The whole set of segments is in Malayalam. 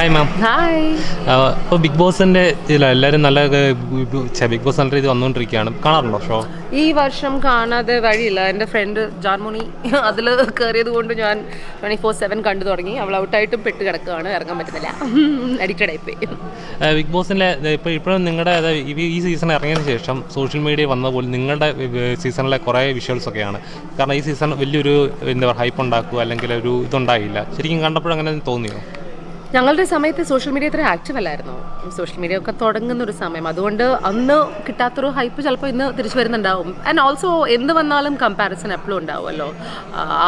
ഹായ് മാം ഹായ് ഇപ്പോൾ ബിഗ് ബോസിന്റെ ഇതിൽ എല്ലാവരും നല്ല ബിഗ് ബോസ് നല്ല രീതിയിൽ വന്നുകൊണ്ടിരിക്കുകയാണ് കാണാറുണ്ടോ ഷോ ഈ വർഷം കാണാതെ വഴിയില്ല. എന്റെ ഫ്രണ്ട് ജാൻമുണി അതിൽ കയറിയത് കൊണ്ട് ഞാൻ ട്വന്റി ഫോർ സെവൻ കണ്ടു തുടങ്ങി. അവൾ ഔട്ടായിട്ടും പെട്ട് കിടക്കുകയാണ് ഇറങ്ങാൻ പറ്റുന്നില്ല. അഡിക്റ്റഡ് ആയിപ്പോയി. ബിഗ് ബോസിന്റെ ഇപ്പോൾ ഇപ്പോഴും നിങ്ങളുടെ ഈ- സീസൺ ഇറങ്ങിയതിന് ശേഷം സോഷ്യൽ മീഡിയ വന്ന പോലെ നിങ്ങളുടെ സീസണിലെ കുറേ വിഷ്വൽസ് ഒക്കെയാണ്. കാരണം ഈ സീസൺ വലിയൊരു എന്താ പറയുക ഹൈപ്പ് ഉണ്ടാക്കുക അല്ലെങ്കിൽ ഒരു ഇതുണ്ടായില്ല. ശരിക്കും കണ്ടപ്പോൾ അങ്ങനെ തോന്നിയോ? ഞങ്ങളുടെ സമയത്ത് സോഷ്യൽ മീഡിയ ഇത്ര ആക്റ്റീവ് അല്ലായിരുന്നു. സോഷ്യൽ മീഡിയ ഒക്കെ തുടങ്ങുന്ന ഒരു സമയം. അതുകൊണ്ട് അന്ന് കിട്ടാത്തൊരു ഹൈപ്പ് ചിലപ്പോൾ ഇന്ന് തിരിച്ചു വരുന്നുണ്ടാവും. ആൻഡ് ഓൾസോ എന്ത് വന്നാലും കമ്പാരിസൺ എപ്പോഴും ഉണ്ടാവുമല്ലോ.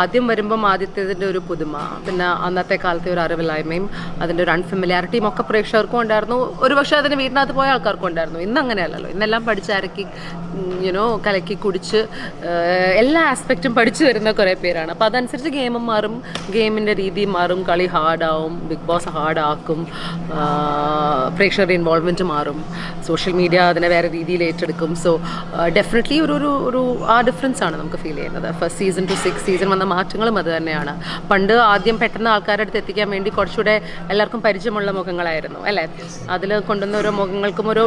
ആദ്യം വരുമ്പം ആദ്യത്തേതിന്റെ ഒരു പുതുമ പിന്നെ അന്നത്തെ കാലത്തെ ഒരു അറിവില്ലായ്മയും അതിന്റെ ഒരു അൺഫെമിലിയാരിറ്റിയും ഒക്കെ പ്രേക്ഷകർക്കും ഉണ്ടായിരുന്നു. ഒരുപക്ഷെ അതിന് വീട്ടിനകത്ത് പോയ ആൾക്കാർക്കും ഉണ്ടായിരുന്നു. ഇന്ന് അങ്ങനെയല്ലല്ലോ. ഇന്നെല്ലാം പഠിച്ചരക്കി യുനോ കലക്കി കുടിച്ച് എല്ലാ ആസ്പെക്റ്റും പഠിച്ചു വരുന്ന കുറേ പേരാണ്. അപ്പോൾ അതനുസരിച്ച് ഗെയിമും മാറും ഗെയിമിന്റെ രീതി മാറും കളി ഹാർഡാവും ബിഗ് ബോസ് ഹാർഡാക്കും പ്രേക്ഷകരുടെ ഇൻവോൾവ്മെന്റ് മാറും. സോഷ്യൽ മീഡിയ അതിനെ വേറെ രീതിയിൽ ഏറ്റെടുക്കും. സോ ഡെഫിനറ്റ്ലി ഒരു ഒരു ഒരു ആ ഡിഫറൻസ് ആണ് നമുക്ക് ഫീൽ ചെയ്യുന്നത്. First season to six season വന്ന മാറ്റങ്ങളും അത് തന്നെയാണ്. പണ്ട് ആദ്യം പെട്ടെന്ന് ആൾക്കാരുടെ അടുത്ത് എത്തിക്കാൻ വേണ്ടി കുറച്ചുകൂടെ എല്ലാവർക്കും പരിചയമുള്ള മുഖങ്ങളായിരുന്നു അല്ലേ? അതിൽ കൊണ്ടുവന്ന ഓരോ മുഖങ്ങൾക്കും ഓരോ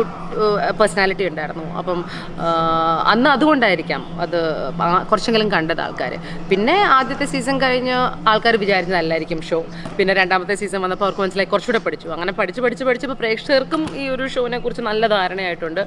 പേഴ്സണാലിറ്റി ഉണ്ടായിരുന്നു. അപ്പം അന്ന് അതുകൊണ്ടായിരിക്കാം അത് കുറച്ചെങ്കിലും കണ്ടത് ആൾക്കാർ പിന്നെ ആദ്യത്തെ സീസൺ കഴിഞ്ഞ് ആൾക്കാർ വിചാരിച്ചതല്ലായിരിക്കും ഷോ പിന്നെ രണ്ടാമത്തെ സീസൺ വന്നപ്പോൾ അവർക്ക് മനസ്സിലായി. കുറച്ചുകൂടെ പഠിച്ചു. അങ്ങനെ പഠിച്ച് പഠിച്ച് പഠിച്ചപ്പോൾ പ്രേക്ഷകർക്കും ഈ ഒരു ഷോനെ കുറിച്ച് നല്ല ധാരണയായിട്ടുണ്ട്.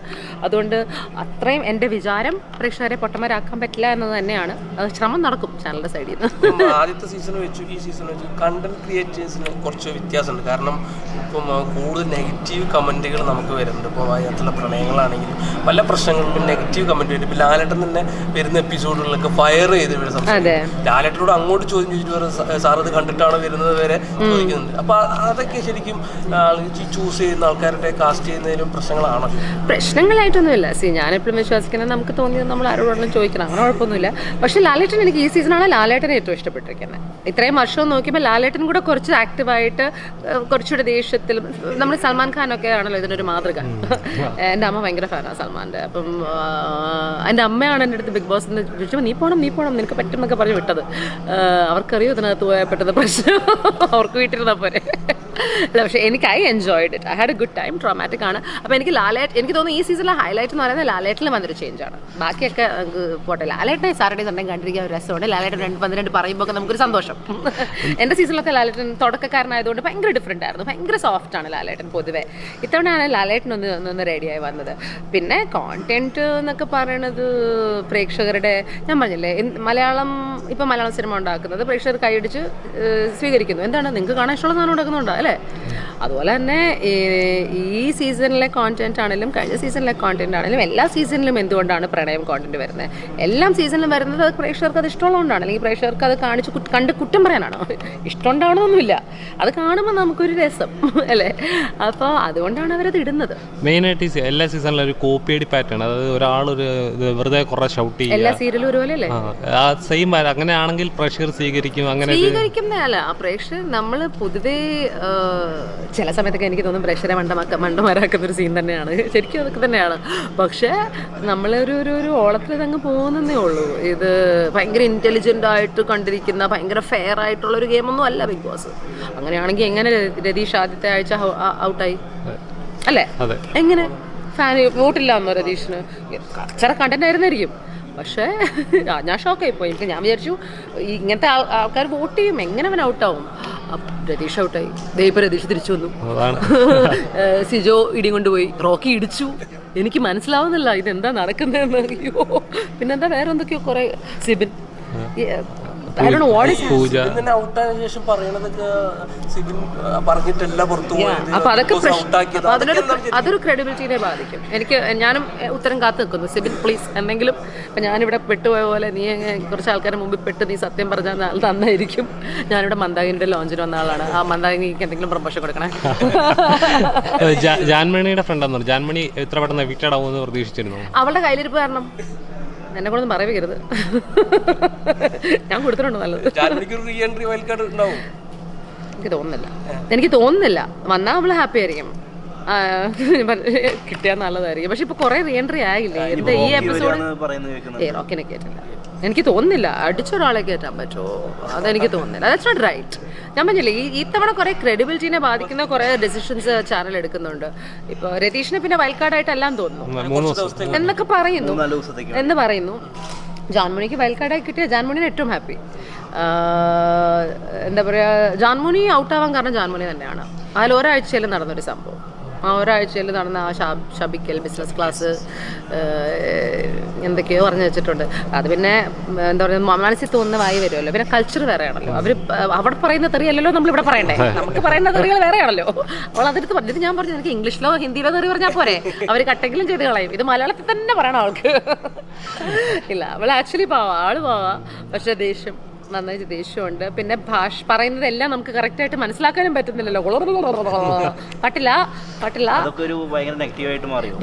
അതുകൊണ്ട് അത്രയും എന്റെ വിചാരം പ്രേക്ഷകരെ പൊട്ടന്മാരാക്കാൻ പറ്റില്ല എന്നത് തന്നെയാണ്. അത് ശ്രമം നടക്കും ചാനലിന്റെ സൈഡിൽ നിന്ന്. ആദ്യത്തെ സീസൺ വെച്ചു ഈ സീസൺ വെച്ചു. കണ്ടന്റ് ക്രിയേറ്റേഴ്സിന് കുറച്ച് വ്യത്യാസമുണ്ട്. കാരണം ഇപ്പം കൂടുതൽ നെഗറ്റീവ് കമന്റുകൾ നമുക്ക് വരുന്നുണ്ട്. ഇപ്പോൾ അതിനകത്തുള്ള പ്രണയങ്ങളാണെങ്കിലും പല പ്രശ്നങ്ങൾക്കും നെഗറ്റീവ് കമന്റ് വരും ഇപ്പം ലാലേട്ടൻ തന്നെ വരുന്ന എപ്പിസോഡുകളിലൊക്കെ ഫയർ ചെയ്ത് അതെ. ലാലേട്ടനോട് അങ്ങോട്ട് ചോദ്യം ചോദിച്ചിട്ട് പറയും "സാ- സാർ ഇത് കണ്ടിട്ടാണ് വരുന്നത് വരെ ചോദിക്കുന്നുണ്ട്. അപ്പൊ അതൊക്കെ ശരിക്കും ചൂസ് ചെയ്യുന്ന ആൾക്കാരുടെ കാസ്റ്റ് ചെയ്യുന്നതിലും പ്രശ്നങ്ങളാണല്ലോ പ്രശ്നങ്ങളായിട്ടൊന്നുമില്ല. സി ഞാൻ എപ്പോഴും വിശ്വസിക്കുന്നത് നമുക്ക് തോന്നിയത് നമ്മൾ ആരോടൊന്നും ചോദിക്കണം. അങ്ങനെ കുഴപ്പമൊന്നുമില്ല. പക്ഷേ ലാലേട്ടൻ എനിക്ക് ഈ സീസണാണ് ലാലേട്ടനെ ഏറ്റവും ഇഷ്ടപ്പെട്ടിരിക്കുന്നത്. ഇത്രയും വർഷം നോക്കിയപ്പോൾ ലാലേട്ടൻ കൂടെ കുറച്ച് ആക്റ്റീവായിട്ട് കുറച്ചുകൂടെ ദേഷ്യത്തിലും നമ്മൾ സൽമാൻ ഖാനൊക്കെ ആണല്ലോ ഇതിനൊരു മാതൃക. എന്റെ അമ്മ ഭയങ്കര ഫാനാണ് സൽമാന്റെ. അപ്പം എന്റെ അമ്മയാണ് എന്റെ അടുത്ത് ബിഗ് ബോസ് എന്ന് ചോദിച്ചപ്പോൾ നീ പോകണം നീ പോകണം നിനക്ക് പറ്റുമെന്നൊക്കെ പറഞ്ഞു വിട്ടത്. അവർക്കറിയോ ഇതിനകത്ത് പോയാൽ പെട്ടത് പ്രശ്നം? അവർക്ക് വീട്ടിരുന്നാൽ പോരെ. അല്ല പക്ഷേ എനിക്ക് I enjoyed it I had a good time traumatic ആണ്. അപ്പോൾ എനിക്ക് ലാലേട്ട് എനിക്ക് തോന്നുന്നു ഈ സീസണിലെ ഹൈലൈറ്റ് എന്ന് പറയുന്നത് ലാലേട്ടിൽ വന്നൊരു ചേഞ്ച് ആണ്. ബാക്കിയൊക്കെ നമുക്ക് പോട്ടെ. ലാലേറ്റിനെ സാറ്റർഡേ സൺഡേ കണ്ടിരിക്കാൻ ഒരു രസമുണ്ട്. ലാലേട്ടൻ രണ്ട് പന്ത്രണ്ട് പറയുമ്പോൾ നമുക്കൊരു സന്തോഷം. എന്റെ സീസണിലൊക്കെ ലാലേട്ടൻ തുടക്കക്കാരനായതുകൊണ്ട് ഭയങ്കര ഡിഫറെന്റ് ആയിരുന്നു. ഭയങ്കര സോഫ്റ്റ് ആണ് ലാലേട്ടൻ പൊതുവേ. ഇത്തവണയാണ് ലാലേട്ടൻ ഒന്ന് ഒന്ന് റെഡിയായി വന്നത്. പിന്നെ കോണ്ടന്റ് എന്നൊക്കെ പറയണത് പ്രേക്ഷകരുടെ ഞാൻ പറഞ്ഞില്ലേ മലയാളം ഇപ്പം മലയാളം സിനിമ ഉണ്ടാക്കുന്നത് പ്രേക്ഷകർ കൈയടിച്ച് സ്വീകരിക്കുന്നു. എന്താണ്? നിങ്ങൾക്ക് കാണാൻ ഇഷ്ടമുള്ള സാധനം ഉണ്ടാക്കുന്നുണ്ടോ? അല്ലേ? അതുപോലെ തന്നെ ഈ സീസണിലെ കോണ്ടന്റ് ആണെങ്കിലും കഴിഞ്ഞ സീസണിലെ കോണ്ടന്റ് ആണെങ്കിലും എല്ലാ സീസണിലും എന്തുകൊണ്ടാണ് പ്രണയം കോണ്ടന്റ് വരുന്നത്? എല്ലാം സീസണിലും വരുന്നത് പ്രേക്ഷകർക്ക് അത് ഇഷ്ടമുള്ളതുകൊണ്ടാണ്. അല്ലെങ്കിൽ പ്രേക്ഷകർക്ക് അത് കാണിച്ച് കണ്ട് കുറ്റം പറയാനാണോ? ഇഷ്ടം ഉണ്ടാവണമെന്നൊന്നുമില്ല അത് കാണുമ്പോൾ നമുക്കൊരു രസം അല്ലേ? അപ്പോൾ അതുകൊണ്ടാണ് അവരത് ഇടുന്നത്. മെയിനായിട്ട് എല്ലാ സീസണിലും ഒരു കോപ്പിയടി പാറ്റേൺ അതായത് ഒരാളൊരു ഒരു വെറുതെ കുറേ ഷൗട്ട് എല്ലാ ചെയ്യുക സീരിയലും ഒരുപോലെ അല്ലേ ആ, സെയിം അങ്ങനെ ആണെങ്കിൽ പ്രേക്ഷകർ സ്വീകരിക്കും അങ്ങനെ സ്വീകരിക്കുന്നതല്ല. പ്രേക്ഷകർ നമ്മൾ പൊതുവേ ചില സമയത്തൊക്കെ എനിക്ക് തോന്നും പ്രഷറെ മണ്ടമാക്ക മണ്ടമാരാക്കുന്ന ഒരു സീൻ തന്നെയാണ്. ശരിക്കും അതൊക്കെ തന്നെയാണ്. പക്ഷേ നമ്മളൊരു ഒരു ഒരു ഓളത്തിൽ ഇതങ്ങ് പോകുന്നതേ ഉള്ളൂ. ഇത് ഭയങ്കര ഇന്റലിജന്റ് ആയിട്ട് കണ്ടിരിക്കുന്ന ഭയങ്കര ഫെയർ ആയിട്ടുള്ള ഒരു ഗെയിമൊന്നും അല്ല ബിഗ് ബോസ് അങ്ങനെയാണെങ്കിൽ എങ്ങനെ രതീഷ് ആദ്യത്തെ ആഴ്ച ഔട്ടായി? അല്ലേ? എങ്ങനെ? ഫാൻ വോട്ടില്ല എന്നോ രതീഷിന്? ചില കണ്ടന്റ് ആയിരുന്നായിരിക്കും. പക്ഷേ ഞാൻ ഷോക്കായി പോയി എനിക്ക് ഞാൻ വിചാരിച്ചു ഇങ്ങനത്തെ ആൾക്കാർ വോട്ട് ചെയ്യും എങ്ങനെ അവൻ ഔട്ടാവും? രതീഷ് ഔട്ടായി. ദേ ഇപ്പം രതീഷ് തിരിച്ചു വന്നു. സിജോ ഇടിയും കൊണ്ടുപോയി റോക്കി ഇടിച്ചു. എനിക്ക് മനസ്സിലാവുന്നില്ല ഇതെന്താ നടക്കുന്നതെന്ന്. അയ്യോ. പിന്നെന്താ വേറെ എന്തൊക്കെയോ കുറെ. Sibin I don't know what is Pooja. ഇതിനെ ഔട്ടായ ശേഷം പറയണതൊക്കെ സിബിൻ ആ, പറഞ്ഞിട്ടല്ല പുറത്തു പോയത് അപ്പൊ അതൊക്കെ പ്രശ്നം. അതിനൊരു അതൊരു ക്രെഡിബിലിറ്റിനെ ബാധിക്കും. എനിക്ക് ഞാനും ഉത്തരം കാത്തു നിൽക്കുന്നു. സിബിൻ പ്ലീസ് എന്തെങ്കിലും ഇപ്പം ഞാനിവിടെ പെട്ടുപോയ പോലെ നീ കുറച്ച് ആൾക്കാരുടെ മുമ്പിൽ പെട്ട് നീ സത്യം പറഞ്ഞാൽ ആൾ തന്നായിരിക്കും ഞാനിവിടെ മന്ദാകിനിയുടെ ലോഞ്ചിന് വന്ന ആളാണ്. ആ മന്ദാകിനിക്ക് എന്തെങ്കിലും പ്രൊമോഷൻ കൊടുക്കണേ? ജാൻമണിയുടെ ഫ്രണ്ട് ജാൻമണി എത്ര പെട്ടെന്ന് എവിക്റ്റഡ് ആവുമെന്ന് പ്രതീക്ഷിച്ചിരുന്നു. അവളുടെ കയ്യിലിരിപ്പ് കാരണം. എന്നെ കൊണ്ടൊന്നും പറയരുത്. ഞാൻ കൊടുത്തിട്ടുണ്ട് നല്ലത്? എനിക്ക് തോന്നുന്നില്ല. എനിക്ക് തോന്നുന്നില്ല. വന്നാൽ അവൾ ഹാപ്പി ആയിരിക്കും. കിട്ടിയാൽ നല്ലതായിരിക്കും. പക്ഷെ ഇപ്പൊ കുറെ റീ എൻട്രി ആയില്ലേ എന്താ ഈ എപ്പിസോഡ് റോക്കിനെ കേട്ടില്ല എനിക്ക് തോന്നുന്നില്ല. അടിച്ചൊരാളെ കയറ്റാൻ പറ്റുമോ? അതെനിക്ക് തോന്നുന്നില്ല. ദാറ്റ്സ് നോട്ട് റൈറ്റ് ഞാൻ പറഞ്ഞില്ലേ ഈ ഇത്തവണ കുറേ ക്രെഡിബിലിറ്റിനെ ബാധിക്കുന്ന കുറേ ഡെസിഷൻസ് ചാനൽ എടുക്കുന്നുണ്ട്. ഇപ്പോൾ രതീഷിനെ പിന്നെ വയൽക്കാടായിട്ടെല്ലാം തോന്നുന്നു. എന്നൊക്കെ പറയുന്നു. നാല് ദിവസത്തേക്ക്. എന്ന് പറയുന്നു. ജാൻമുണിക്ക് വയൽക്കാടായി കിട്ടിയ ജാൻമുണിന് ഏറ്റവും ഹാപ്പി എന്താ പറയുക ജാൻമുണി ഔട്ടാവാൻ കാരണം ജാൻമുണി തന്നെയാണ്. അതിൽ ഒരാഴ്ചയിൽ നടന്നൊരു സംഭവം. ആ ഒരാഴ്ചയിൽ നടന്ന ആ ഷാ ഷബിക്കൽ ബിസിനസ് ക്ലാസ് എന്തൊക്കെയോ പറഞ്ഞു വെച്ചിട്ടുണ്ട്. അത് പിന്നെ എന്താ പറയുക മനസ്സിൽ തോന്നുന്ന വായി വരുമല്ലോ. പിന്നെ കൾച്ചർ വേറെയാണല്ലോ. അവർ അവിടെ പറയുന്ന തെറിയല്ലോ നമ്മൾ ഇവിടെ പറയണ്ടേ? നമുക്ക് പറയുന്ന തെറികൾ വേറെയാണല്ലോ. അവൾ അതെടുത്ത് പറഞ്ഞിട്ട് ഞാൻ പറഞ്ഞു എനിക്ക് ഇംഗ്ലീഷിലോ ഹിന്ദിയിലോ തെറി പറഞ്ഞാൽ പോരെ. അവർ കട്ടെങ്കിലും ചെയ്ത് കളയും. ഇത് മലയാളത്തിൽ തന്നെ പറയണം ആൾക്ക്. ഇല്ല അവൾ ആക്ച്വലി പാവാ. ആൾ പാവാ. പക്ഷെ ദേഷ്യം. നന്നായി ദേഷ്യമുണ്ട്. പിന്നെ ഭാഷ പറയുന്നതെല്ലാം നമുക്ക് കറക്റ്റായിട്ട് മനസ്സിലാക്കാനും പറ്റുന്നില്ലല്ലോ. പട്ടില്ല പട്ടില്ല.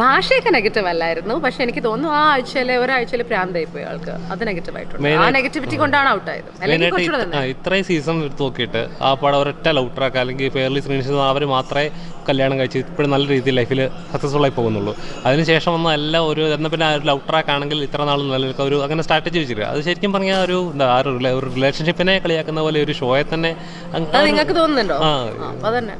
ഭാഷയൊക്കെ നെഗറ്റീവ് അല്ലായിരുന്നു. പക്ഷെ എനിക്ക് തോന്നുന്നു ആ ആഴ്ചയിലെ ഒരാഴ്ചയിൽ പ്രാന്തായി പോയി ആൾക്ക്. അത് നെഗറ്റീവ് ആയിട്ടുണ്ട്. ആ നെഗറ്റിവിറ്റി കൊണ്ടാണ് ഔട്ട് ആയത്. ഇത്രയും സീസൺ നോക്കിയിട്ട് ആ പടം ഒരൊറ്റ ലൗട്ടറാക്കാൻ അല്ലെങ്കിൽ പേർലി ശ്രീനിഷ് അവർ മാത്രമേ കല്യാണം കഴിച്ച് ഇപ്പോഴും നല്ല രീതിയിൽ ലൈഫിൽ സക്സസ്ഫുൾ ആയി പോകുന്നുള്ളൂ. അതിനുശേഷം വന്ന എല്ലാം ഒരു എന്നാൽ പിന്നെ ഒരു ലവ് ട്രാക്ക് ആണെങ്കിൽ ഇത്ര നാൾ നിലനിൽക്കുക ഒരു അങ്ങനെ സ്ട്രാറ്റജി വെച്ചിരിക്കുക അത് ശരിക്കും പറഞ്ഞാൽ ഒരു എന്താ ആ ഒരു റിലേഷൻഷിപ്പിനെ കളിയാക്കുന്ന പോലെ ഒരു ഷോയെ തന്നെ നിങ്ങൾക്ക് തോന്നുന്നുണ്ടോ? അതന്നെ.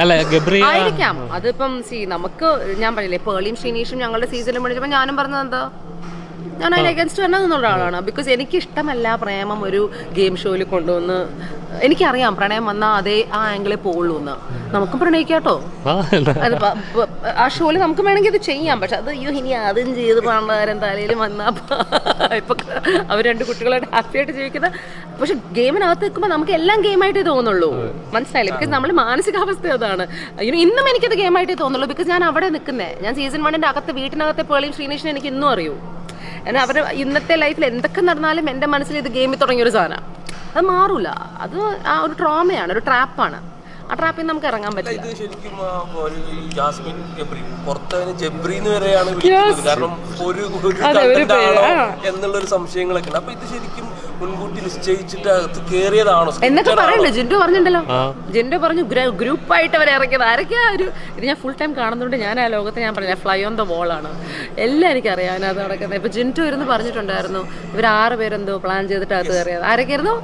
അല്ല ഗബ്രി ആയിരിക്കാം. അതിപ്പം സി നമുക്ക് ഞാൻ പറയില്ലേ പേളിയും ശ്രീനീഷും ഞങ്ങളുടെ സീസണിൽ പഠിച്ചപ്പോൾ ഞാനും പറഞ്ഞത് എന്താ? ഞാൻ അതിന് അഗൻസ്റ്റ് നിന്നുള്ള ആളാണ്. ബിക്കോസ് എനിക്ക് ഇഷ്ടമല്ല പ്രേമം ഒരു ഗെയിം ഷോയിൽ കൊണ്ടുവന്ന്. എനിക്കറിയാം പ്രണയം വന്നാൽ അതേ ആ ആംഗിളിൽ പോകുള്ളൂ എന്ന്. നമുക്കും പ്രണയിക്കാട്ടോ. ആ അത് ഷോയിൽ നമുക്ക് വേണമെങ്കിൽ ഇത് ചെയ്യാം. പക്ഷെ അത് അയ്യോ ഇനി അതും ചെയ്ത് പാണ്ടാരം തലയിൽ വന്നാ ഇപ്പൊ അവർ രണ്ട് കുട്ടികളായിട്ട് ഹാപ്പി ആയിട്ട് ജീവിക്കുന്ന പക്ഷെ ഗെയിമിനകത്ത് നിൽക്കുമ്പോൾ നമുക്ക് എല്ലാം ഗെയിമായിട്ടേ തോന്നുള്ളൂ. മനസ്സിലായില്ലേ? ബിക്കോസ് നമ്മൾ മാനസികാവസ്ഥ അതാണ്. ഇന്നും എനിക്കത് ഗെയിമായിട്ടേ തോന്നുള്ളൂ. ബിക്കോസ് ഞാൻ അവിടെ നിൽക്കുന്നേ ഞാൻ സീസൺ വണ്ണിന്റെ അകത്ത് വീട്ടിനകത്തെ പേളിയും ശ്രീനേഷിനെ എനിക്ക് ഇന്നും അറിയൂ. എന്നാൽ അവരുടെ ഇന്നത്തെ ലൈഫിൽ എന്തൊക്കെ നടന്നാലും എന്റെ മനസ്സിൽ ഇത് ഗെയിമിൽ തുടങ്ങിയൊരു സാധനമാണ് അത് മാറൂല. അത് ആ ഒരു ട്രോമയാണ് ഒരു ട്രാപ്പാണ് ആ ട്രാപ്പിൽ നിന്ന് നമുക്ക് ഇറങ്ങാൻ പറ്റില്ല. ഇത് ശരിക്കും ഒരു ജാസ്മിൻ ഗബ്രി പുറത്തതിന് ജബ്രി എന്ന് വരെയാണ് വിളിക്കുന്നത്. കാരണം ഒരു ഒരു ഒരു ഒരു സംശയങ്ങളൊക്കെ ഉണ്ട് അപ്പൊ ഇത് ശരിക്കും മുൻകൂട്ടി നിശ്ചയിച്ചിട്ട് അകത്ത് കേറിയതാണോ? എന്നൊക്കെ? പറയണ്ടേ? ജിൻഡു പറഞ്ഞിട്ടുണ്ടല്ലോ. ജിൻഡു പറഞ്ഞു ഗ്രൂപ്പായിട്ട് അവർ ഇറക്കിയത്. ആരൊക്കെയാ ഒരു ഇത് ഞാൻ ഫുൾ ടൈം കാണുന്നുണ്ട്. ഞാൻ ആ ലോകത്തെ ഞാൻ പറഞ്ഞ. ഫ്ലൈ ഓൺ ദ വോൾ ആണ്. എല്ലാം എനിക്കറിയാം അതിനകത്ത് നടക്കുന്നത്. ഇപ്പൊ ജിൻഡു ഇരുന്ന് പറഞ്ഞിട്ടുണ്ടായിരുന്നു. ഇവർ ആറ് പേരെന്തോ പ്ലാൻ ചെയ്തിട്ട് അകത്ത് കയറിയത്. ആരൊക്കെയായിരുന്നു?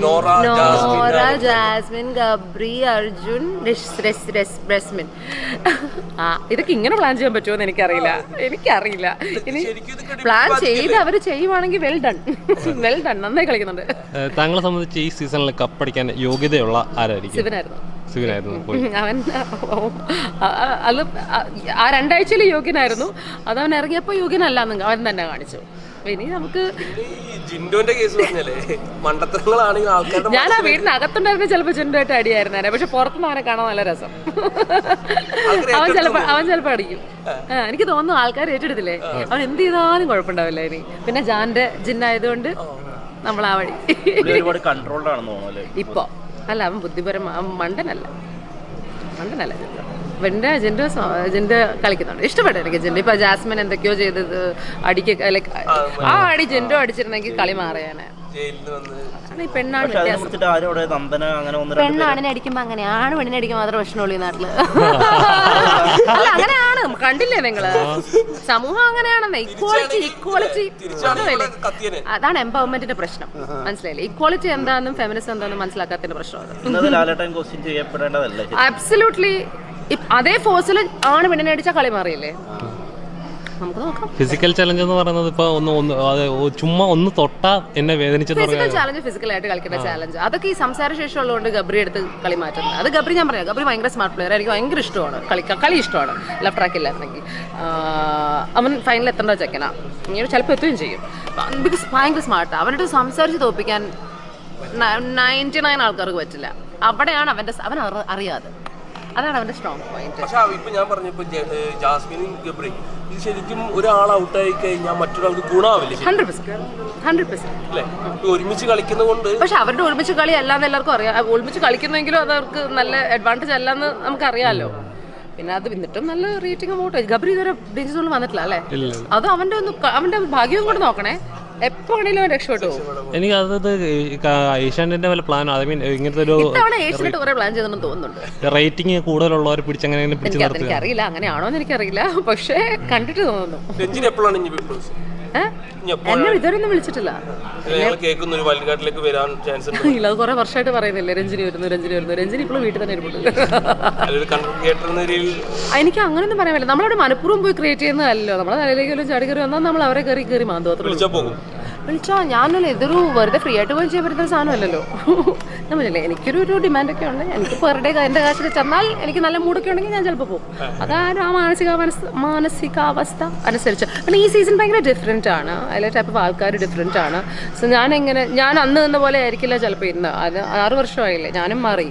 നോറ, ജാസ്മിൻ ഗബ്രി അർജുൻ രസ്മിൻ ആ ഇതൊക്കെ ഇങ്ങനെ പ്ലാൻ ചെയ്യാൻ പറ്റുമോ എന്ന് എനിക്കറിയില്ല. എനിക്കറിയില്ല ഇനി പ്ലാൻ ചെയ്ത് അവർ ചെയ്യുവാണെങ്കിൽ വെൽ ഡൺ വെൽ ഡൺ നന്നായി കളിക്കുന്നുണ്ട്. താങ്കളെ സംബന്ധിച്ച് ഈ സീസണിൽ കപ്പടിക്കാൻ യോഗ്യതയുള്ള ആരായിരിക്കും? ശിവനായിരുന്നു. അവൻ അത് ആ- രണ്ടാഴ്ചയിൽ യോഗ്യനായിരുന്നു. അതവൻ ഇറങ്ങിയപ്പോൾ യോഗ്യനല്ല അവൻ തന്നെ കാണിച്ചു. ഇനി നമുക്ക് പിന്നെ ജിൻഡോന്റെ കേസ് പറഞ്ഞാലേ മണ്ടത്തരങ്ങളാണെങ്കിൽ ആൾക്കാരുടെ ഞാൻ ആ വീടിനകത്തുണ്ടായിരുന്ന ചിലപ്പോൾ ചെണ്ടുമായിട്ട് അടിയായിരുന്നേ പക്ഷെ പുറത്തുനിന്ന് അവനെ കാണാൻ നല്ല രസം. അവൻ ചിലപ്പോ അവൻ ചിലപ്പോ അടിക്കും. എനിക്ക് തോന്നുന്നു ആൾക്കാർ ഏറ്റെടുത്തില്ലേ? അവൻ എന്ത് ചെയ്താലും കുഴപ്പമുണ്ടാവില്ല ഇനി. പിന്നെ ജാന്റെ ജിന്നായതുകൊണ്ട് നമ്മൾ ആ വഴി. ഒരുപാട് കൺട്രോൾഡ് ആണെന്ന് തോന്നുന്നു അല്ലേ? ഇപ്പൊ. അല്ല അവൻ ബുദ്ധിപരം അവൻ മണ്ടനല്ല. മണ്ടനല്ല. ജിൻഡോ അജൻഡ അജൻഡ കളിക്കുന്നുണ്ട്. ഇഷ്ടപ്പെട്ടു എനിക്ക് അജൻഡ ഇപ്പൊ ജാസ്മിൻ എന്തൊക്കെയോ ചെയ്തത് അടിക്ക ലൈക്ക് ആ അടി ജെൻഡോ അടിച്ചിരുന്നെങ്കിൽ കളി മാറിയാനെ. പെണ്ണാണിനെ അടിക്കുമ്പോ അങ്ങനെ. ആണ് പെണ്ണിനെ അടിക്കാൻ മാത്രം പ്രശ്നമുള്ളൂ ഈ നാട്ടിൽ. അല്ല അങ്ങനെയാണ്. കണ്ടില്ലേ നിങ്ങൾ? സമൂഹം അങ്ങനെയാണെന്ന്. ഇക്വാളിറ്റി ഇക്വാളിറ്റി അതാണ് എംപവർമെന്റിന്റെ പ്രശ്നം. മനസ്സിലായില്ലേ? ഇക്വാളിറ്റി എന്താണെന്നും ഫെമിനിസം എന്താണെന്നും മനസ്സിലാക്കാത്തതിന്റെ പ്രശ്നം. അബ്സല്യൂട്ട്ലി അതേ ഫോഴ്സിൽ ആണ് പെണ്ണിനെ അടിച്ച കളി മാറിയില്ലേ? നമുക്ക് നോക്കാം. ഫിസിക്കൽ ചലഞ്ച് എന്ന് പറയുന്നത് ഇപ്പൊ ഒന്ന് ഒന്ന് അത് ചുമ്മാ ഒന്ന് തൊട്ടാ എന്നെ വേദനിച്ചു ഫിസിക്കൽ ചാലഞ്ച് ഫിസിക്കലായിട്ട് കളിക്കുന്ന ചാലഞ്ച് അതൊക്കെ ഈ സംസാര ശേഷം ഉള്ളതുകൊണ്ട് ഗബ്രി എടുത്ത് കളി മാറ്റുന്നത്. അത് ഗബ്രി ഞാൻ പറയാം. ഗബ്രി ഭയങ്കര സ്മാർട്ട് പ്ലെയർ എനിക്ക് ഭയങ്കര ഇഷ്ടമാണ്. കളി കളി ഇഷ്ടമാണ്. ലെഫ്റ്റ് ട്രാക്കില്ലായിരുന്നെങ്കിൽ അവൻ ഫൈനൽ എത്തേണ്ട ചെക്കനാ. ഇങ്ങനെ ചിലപ്പോൾ എത്തുകയും ചെയ്യും. ബിക്കോസ് ഭയങ്കര സ്മാർട്ട് അവനോട് സംസാരിച്ച് തോപ്പിക്കാൻ നയന്റി നയൻ ആൾക്കാർക്ക് പറ്റില്ല. അവിടെയാണ് അവന്റെ അവൻ അറി- അറിയാതെ. അതാണ് അവന്റെ സ്ട്രോങ് പോയിന്റ് പക്ഷെ ഇപ്പൊ ഞാൻ പറഞ്ഞപ്പോ ജാസ്മിനും ഗബ്രി ഇത് ശരിക്കും ഒരാൾ ഔട്ടായി കഴിഞ്ഞാൽ മറ്റൊരാൾക്ക് ഗുണമാവില്ല ശരിക്കും ഹൺഡ്രഡ് പെർസെന്റ് ഹൺഡ്രഡ് പെർസെന്റ് ഒരുമിച്ച് കളിക്കുന്നത് കൊണ്ട് പക്ഷെ അവരുടെ ഒരുമിച്ച് കളി അല്ലാന്ന് എല്ലാവർക്കും അറിയാം. ഒരുമിച്ച് കളിക്കുന്നെങ്കിലും അത് അവർക്ക് നല്ല അഡ്വാന്റേജ് അല്ലാന്ന് നമുക്കറിയാലോ. പിന്നെ അത് എന്നിട്ടും നല്ല റേറ്റിംഗ് വോട്ട് ഗബ്രി ഇതുവരെ ഡേഞ്ചർ സോണിൽ വന്നിട്ടില്ല അല്ലേ? ഇല്ല അത് അവന്റെ ഒന്ന് അവന്റെ ഭാഗ്യവും കൂടെ നോക്കണേ. എപ്പോ വേണേലും രക്ഷപ്പെട്ടു എനിക്ക് അത് ഏഷ്യാനെറ്റിന്റെ വല്ല പ്ലാൻ ഐ മീൻ ഇങ്ങനത്തെ ഒരു ഇത്തവണ ഏഷ്യനായിട്ട് കുറെ പ്ലാൻ ചെയ്തെന്ന് തോന്നുന്നുണ്ട്. റേറ്റിംഗ് കൂടുതലുള്ളവരെ പിടിച്ചങ്ങനെ പിടിച്ചു നിർത്തുക. അറിയില്ല അങ്ങനെയാണോ എന്ന് എനിക്കറിയില്ല. പക്ഷേ കണ്ടിട്ട് തോന്നുന്നു. എപ്പോഴാണ് എന്നെ ഇതുവരെ ഒന്നും വിളിച്ചിട്ടില്ല. ഇല്ല അത് കുറെ വർഷമായിട്ട് പറയുന്നില്ലേ രഞ്ജിനി വരുന്നു രഞ്ജിനി വരുന്നു. രഞ്ജിനി ഇപ്പോഴും വീട്ടിൽ തന്നെ ആ, എനിക്ക് അങ്ങനൊന്നും പറയാൻ പറ്റില്ല. നമ്മളവിടെ മനഃപൂർവം പോയി ക്രിയേറ്റ് ചെയ്യുന്നതല്ലോ നമ്മളെ തലയിലേക്ക് ഒരു ചാടി കയറി വന്നാൽ നമ്മൾ അവരെ കയറി കയറി മാന്തു അത്രേ. വിളിച്ചാൽ ഞാനല്ല ഇതൊരു വെറുതെ ഫ്രീ ആയിട്ട് പോയി ചെയ്യാൻ പറ്റുന്ന സാധനമല്ലല്ലോ. പറഞ്ഞില്ലേ എനിക്കൊരു ഒരു ഡിമാൻഡൊക്കെ ഉണ്ട്. എനിക്ക് പെർ ഡേ എന്റെ കാശിൽ ചെന്നാൽ എനിക്ക് നല്ല മൂടൊക്കെ ഉണ്ടെങ്കിൽ ഞാൻ ചിലപ്പോൾ പോകും അതാണ് ആ മാനസികാവസ്ഥ മാനസികാവസ്ഥ അനുസരിച്ച്. പിന്നെ ഈ സീസൺ ഭയങ്കര ഡിഫറെന്റ് ആണ്. അതിലെ ടൈപ്പ് ഓഫ് ആൾക്കാർ ഡിഫറെന്റ് ആണ്. സോ ഞാൻ എങ്ങനെ ഞാൻ അന്ന് നിന്ന പോലെ ആയിരിക്കില്ല ചിലപ്പോൾ ഇന്ന്. അത് ആറ് വർഷമായില്ലേ. ഞാനും മാറി.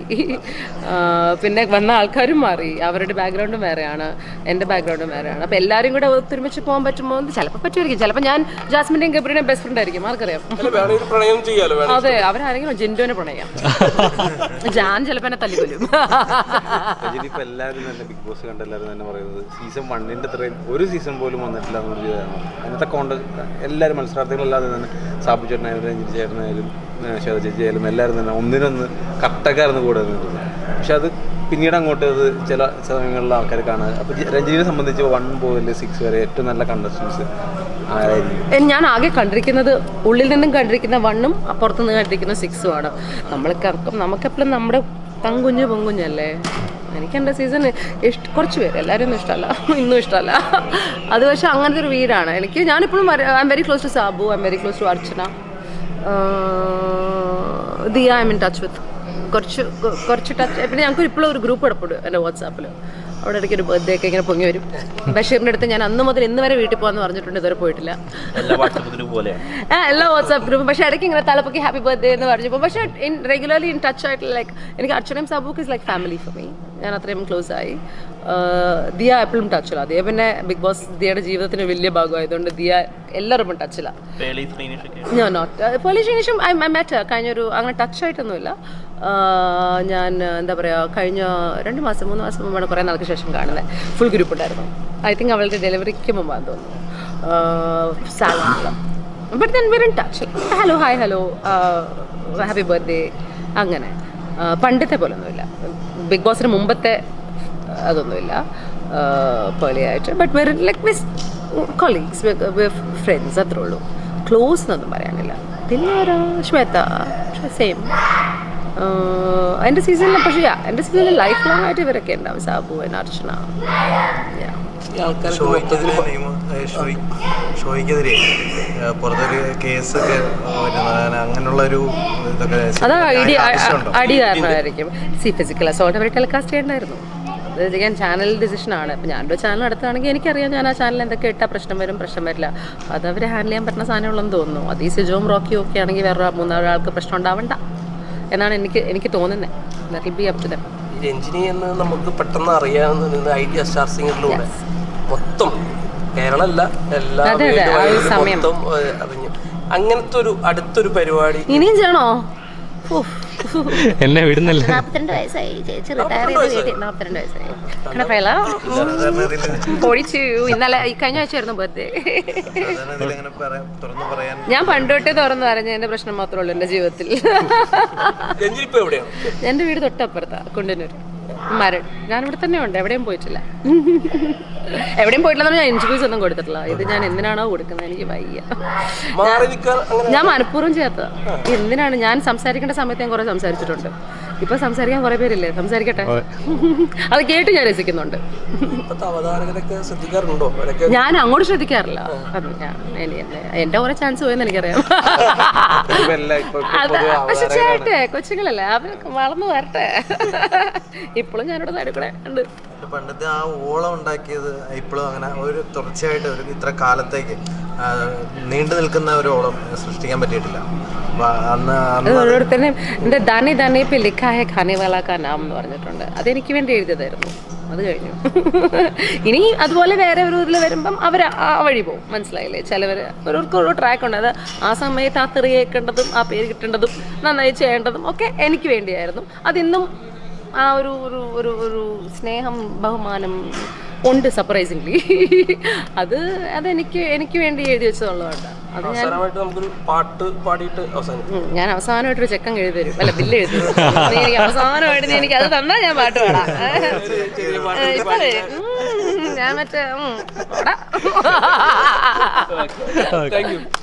പിന്നെ വന്ന ആൾക്കാരും മാറി. അവരുടെ ബാക്ക്ഗ്രൗണ്ടും വേറെയാണ്. എന്റെ ബാക്ക്ഗ്രൗണ്ടും വേറെയാണ്. അപ്പോൾ എല്ലാവരും കൂടെ ഒത്തൊരുമിച്ച് പോകാൻ പറ്റുമോ എന്ന് ചിലപ്പോൾ പറ്റുമായിരിക്കും. ചിലപ്പോൾ ഞാൻ ജാസ്മിന്റെയും ഗബ്രിയുടെയും ബെസ്റ്റ് ഫ്രണ്ട് ആയിരിക്കും. ആർക്കറിയാം. അതെ അവരാരെങ്കിലും ജിൻഡോനെ പ്രണയം ജാൻ ചിലപ്പോ എന്നെ തല്ലിക്കൊല്ലും. എല്ലാവരും തന്നെ ബിഗ് ബോസ് കണ്ട എല്ലാവരും തന്നെ പറയുന്നത് സീസൺ വണ്ണിന്റെ അത്രയും ഒരു സീസൺ പോലും വന്നിട്ടില്ല എന്നൊരു ഇതാണ് അതിനകത്തെ കോണ്ട് എല്ലാവരും മത്സരാർത്ഥികളല്ലാതെ തന്നെ സാബു ചേട്ടനായാലും രഞ്ജിത് ചേട്ടനായാലും ശ്വേത ചേച്ചി എല്ലാവരും തന്നെ ഒന്നിനൊന്ന് കട്ടക്കാരെന്ന് കൂടെ നിന്നിരുന്നത് പക്ഷെ അത് പിന്നീട് അങ്ങോട്ട് അത് ചില സമയങ്ങളിൽ ആൾക്കാർ കാണുക അപ്പോൾ രഞ്ജിനെ സംബന്ധിച്ച് വൺ മുതൽ സിക്സ് വരെ ഏറ്റവും നല്ല കണ്ടസ്റ്റൻസ് ഞാൻ ആകെ കണ്ടിരിക്കുന്നത് ഉള്ളിൽ നിന്നും കണ്ടിരിക്കുന്ന വണ്ണും പുറത്തുനിന്ന് കണ്ടിരിക്കുന്ന സിക്സും ആണ്. നമ്മൾക്ക് നമുക്കെപ്പോഴും നമ്മുടെ തങ്കുഞ്ഞ് പൊങ്കുഞ്ഞല്ലേ? എനിക്ക് എന്റെ സീസൺ ഇഷ്ട കുറച്ച് പേര്. എല്ലാവരും ഇഷ്ടമല്ല. ഇന്നും ഇഷ്ടമല്ല. അത് പക്ഷെ അങ്ങനത്തെ ഒരു വീടാണ്. എനിക്ക് ഞാനിപ്പോഴും I'm very close to Sabu I'm very close to Archana Diya I'm in touch with കുറച്ച് കുറച്ച് ടച്ച് പിന്നെ ഞങ്ങൾക്ക് ഇപ്പോഴും ഒരു ഗ്രൂപ്പ് കിടപ്പുണ്ട് എന്റെ വാട്സാപ്പിൽ അവിടെ ഇടയ്ക്ക് ഒരു ബർത്ത്ഡേ ഒക്കെ ഇങ്ങനെ പൊങ്ങി വരും. ബഷീറിന്റെ അടുത്ത് ഞാൻ അന്ന് മുതൽ ഇന്ന് വരെ വീട്ടിൽ പോകാന്ന് പറഞ്ഞിട്ടുണ്ട് ഇതുവരെ പോയിട്ടില്ല. എല്ലാ വാട്സപ്പ് പോലെയാണ് ആ, എല്ലാ വാട്സാപ്പ് ഗ്രൂപ്പും. പക്ഷെ ഇടയ്ക്ക് ഇങ്ങനെ തലപ്പൊക്കി ഹാപ്പി ബർത്ത്ഡേ എന്ന് പറഞ്ഞു പക്ഷേ ഇൻ റെഗുലർലി ഇൻ ടച്ച് ആയിട്ട് ലൈക്ക് എനിക്ക് അർച്ചനയും സബുക്ക് is like family for me ഞാൻ അത്രയും ക്ലോസ് ആയി ദിയ എപ്പോഴും ടച്ചിലാണ് ദിയ പിന്നെ ബിഗ് ബോസ് ദിയയുടെ ജീവിതത്തിന് വലിയ ഭാഗമായതുകൊണ്ട് ദിയ എല്ലാവരും ടച്ചിലാണ് പേളി ഞാൻ നോട്ട് ശേഷം ഐ മെറ്റ് കഴിഞ്ഞൊരു അങ്ങനെ ടച്ച് ആയിട്ടൊന്നുമില്ല. ഞാൻ എന്താ പറയുക കഴിഞ്ഞ രണ്ട് മാസം മൂന്ന് മാസം മുമ്പാണ് കുറേ നാൾക്ക് ശേഷം കാണുന്നത് ഫുൾ ഗ്രൂപ്പ് ഉണ്ടായിരുന്നു. ഐ തിങ്ക് അവളുടെ ഡെലിവറിക്ക് മുമ്പാന്ന് തോന്നുന്നു. സാലം ബട്ട് ദെൻ വെറും touch hello hi hello happy birthday അങ്ങനെ. പണ്ടത്തെ പോലെ ഒന്നുമില്ല ബിഗ് ബോസിന് മുമ്പത്തെ അതൊന്നുമില്ല പോലെയായിട്ട് but were like miss colleagues friends അത്രേ ഉള്ളൂ. ക്ലോസ് എന്നൊന്നും പറയാനില്ല. പിന്നെ ഒരു ശ്വേത. സെയിം എന്റെ സീസണിൽ പക്ഷേ എന്റെ സീസണിൽ ലൈഫ് ലോങ് ആയിട്ട് ഇവരൊക്കെ ഉണ്ടാവും. സാബു അർച്ചന. ഈ ആൾക്കാർക്ക് ഷോയ് ഷോയ്ക്കെതിരെ പുറത്തൊരു കേസൊക്കെ അങ്ങനെയുള്ള ഒരു ഇതൊക്കെ അത് അടി അടി കാരണമായിരിക്കും സി ഫിസിക്കൽ അസോൾട്ട് അവർ ടെലികാസ്റ്റ് ചെയ്യണ്ടായിരുന്നു. അത് ഞാൻ ചാനൽ ഡിസിഷനാണ് ഇപ്പം ഞാനൊരു ചാനൽ നടത്തുകയാണെങ്കിൽ എനിക്കറിയാം ഞാൻ ആ ചാനൽ എന്തൊക്കെ ഇട്ടാ പ്രശ്നം വരും പ്രശ്നം വരില്ല. അത് അവർ ഹാൻഡിൽ ചെയ്യാൻ പറ്റുന്ന സാധനമുള്ളെന്ന് തോന്നുന്നു. അത് ഈ സിജോം റോക്കിയും ഒക്കെ ആണെങ്കിൽ വേറെ മൂന്നാളാൾക്ക് പ്രശ്നം ഉണ്ടാവണ്ട എന്നാണ് എനിക്ക് എനിക്ക് തോന്നുന്നത് that be up to them ഈ രഞ്ജിനി എന്ന് നമുക്ക് പെട്ടെന്ന് അറിയാവുന്ന ഐഡിയ സ്റ്റാർ സിംഗറിലൂടെ മൊത്തം കേരളമല്ല എല്ലാ. മൊത്തം അറിഞ്ഞു. അങ്ങനത്തെ ഒരു അടുത്തൊരു പരിപാടി. ഇനിയും ചെയ്യണോ. എന്നെ വിടുന്നില്ല. വയസ്സായി ചേച്ചി റിട്ടയർ ചെയ്ത് വീട്ടിൽ വയസ്സായി. ഇന്നലെ ഈ കഴിഞ്ഞ ആഴ്ചയായിരുന്നു ബർത്ത്ഡേ ഞാൻ പണ്ടോട്ടേ തൊട്ടേ തുറന്നു പറഞ്ഞ പ്രശ്നം മാത്രമേ ഉള്ളൂ എന്റെ ജീവിതത്തിൽ. എന്റെ ഇപ്പൊ എവിടെയാണ് എന്റെ വീട് തൊട്ടപ്പുറത്താ കുണ്ടന്നൂർ മരട് ഞാനിവിടെ തന്നെ ഉണ്ട് എവിടെയും പോയിട്ടില്ല. എവിടെയും പോയിട്ടില്ല ഞാൻ ഇൻഷുറൻസ് ഒന്നും കൊടുത്തിട്ടില്ല. ഇത് ഞാൻ എന്തിനാണോ കൊടുക്കുന്നത്? എനിക്ക് വയ്യ. ഞാൻ മനഃപൂർവം ചേർത്തത് എന്തിനാണ്? ഞാൻ സംസാരിക്കേണ്ട സമയത്ത് ഞാൻ കുറെ സംസാരിച്ചിട്ടുണ്ട്. ഇപ്പൊ സംസാരിക്കാൻ കുറെ പേരില്ലേ? സംസാരിക്കട്ടെ. അത്. കേട്ട് ഞാൻ രസിക്കുന്നുണ്ട്. ഞാൻ അങ്ങോട്ട് ശ്രദ്ധിക്കാറില്ല. എന്റെ കുറെ ചാൻസ് പോയെന്ന് എനിക്കറിയാം. പക്ഷെ ചേട്ടെ കൊച്ചുങ്ങളല്ലേ? അവരൊക്കെ വളർന്നു വരട്ടെ. ഇപ്പോഴും ഞാനിവിടെ ഉണ്ട്. പണ്ടത്തെ ആ ഓളം ഉണ്ടാക്കിയത് ഇപ്പോഴും അങ്ങനെ ഒരു തുടർച്ചയായിട്ട് ഒരു ഇത്ര കാലത്തേക്ക് നീണ്ടു നിൽക്കുന്ന ഒരു ഓളം സൃഷ്ടിക്കാൻ പറ്റിയിട്ടില്ല. അന്ന് അന്ന് ഓരോരുത്തരും എന്റെ ധനി ധനി പി ലിഖായ ഖാനേവാല കാ നാം എന്ന് പറഞ്ഞിട്ടുണ്ട്. അതെനിക്ക് വേണ്ടി എഴുതിയതായിരുന്നു. അത് കഴിഞ്ഞു. ഇനി അതുപോലെ വേറെ ഒരു ഇതിൽ വരുമ്പം അവർ ആ വഴി പോകും മനസ്സിലായില്ലേ? ചിലവർ ഓരോർക്ക് ഓരോ ട്രാക്ക് ഉണ്ട്. അത് ആ സമയത്ത് ആ തെറിയേക്കേണ്ടതും ആ പേര് കിട്ടേണ്ടതും നന്നായി ചെയ്യേണ്ടതും ഒക്കെ എനിക്ക് വേണ്ടിയായിരുന്നു. അതിന്നും ആ ഒരു ഒരു ഒരു ഒരു സ്നേഹം ബഹുമാനം ഉണ്ട് സർപ്രൈസിംഗ്ലി അത് അതെനിക്ക് എനിക്ക് വേണ്ടി എഴുതി വെച്ചതുള്ളതുകൊണ്ട് അത് ഞാൻ അവസാനമായിട്ട് നമുക്കൊരു പാട്ട് പാടിയിട്ട് അവസാനം ഞാൻ ഞാൻ അവസാനമായിട്ടൊരു ചെക്കൻ എഴുതി തരും. അല്ല ബില്ല് എഴുതി എനിക്ക് അവസാനമായിട്ട് നീ എനിക്ക് അത് തന്നാൽ ഞാൻ പാട്ട് പാടാം. ഇപ്പൊ ഞാൻ മറ്റേ